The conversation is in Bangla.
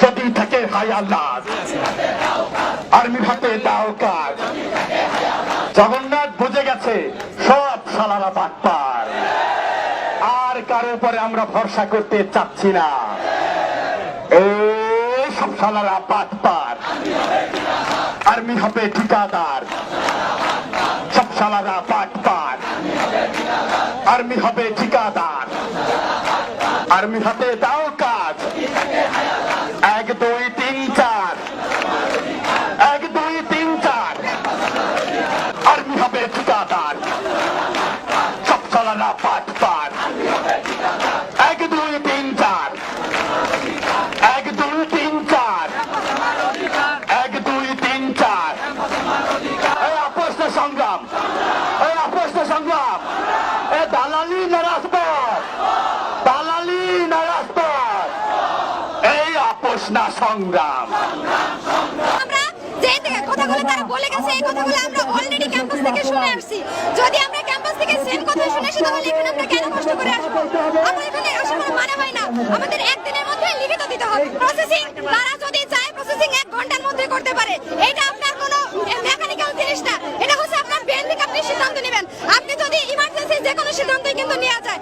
যদি থাকে হায়ালাত আর্মি হাতে দাও কাজ। জগন্নাথ বুঝে গেছে, সব সালারা বাটপার আর কারও উপরে আমরা ভরসা করতে চাচ্ছি না। সব সালারা আর্মি হবে ঠিকাদার। সব সালারা বাটপার আর্মি হবে ঠিকাদার। আর্মি হাতে দাও কাজ। এক, দুই, তিন, চার। এক, দুই, তিন, চার। আর্মি হবে ঠিকাদার সব চালানা পাট পাট। এক, দুই, তিন, চার। এক, দুই, তিন, চার। এক, দুই, তিন, চার। এই আপোষ সংগ্রাম। এই আপোষ সংগ্রাম। এ দালালি নারাজপর দালালি নারাজপর এই আপোষ না সংগ্রাম। আমরা যে তারা বলে গেছে, এই কথাগুলো আমরা অলরেডি ক্যাম্পাস থেকে শুনে আসছি। যদি আমরা ক্যাম্পাস থেকে সেম কথা শুনে আসি, তাহলে এখানে আমরা কেন কষ্ট করে আসব? আমরা এখানে আসার কোনো মানে হয় না। আমাদের একদিনের মধ্যে লিখিত দিতে হবে। প্রসেসিং তারা যদি চায় প্রসেসিং এক ঘণ্টার মধ্যে করতে পারে, এটা আপনার কোনো মেকানিক্যাল জিনিস না। এটা হচ্ছে আপনার আপনি সিদ্ধান্ত নেবেন। আপনি যদি ইমার্জেন্সি যে কোনো সিদ্ধান্তই কিন্তু নেওয়া যায়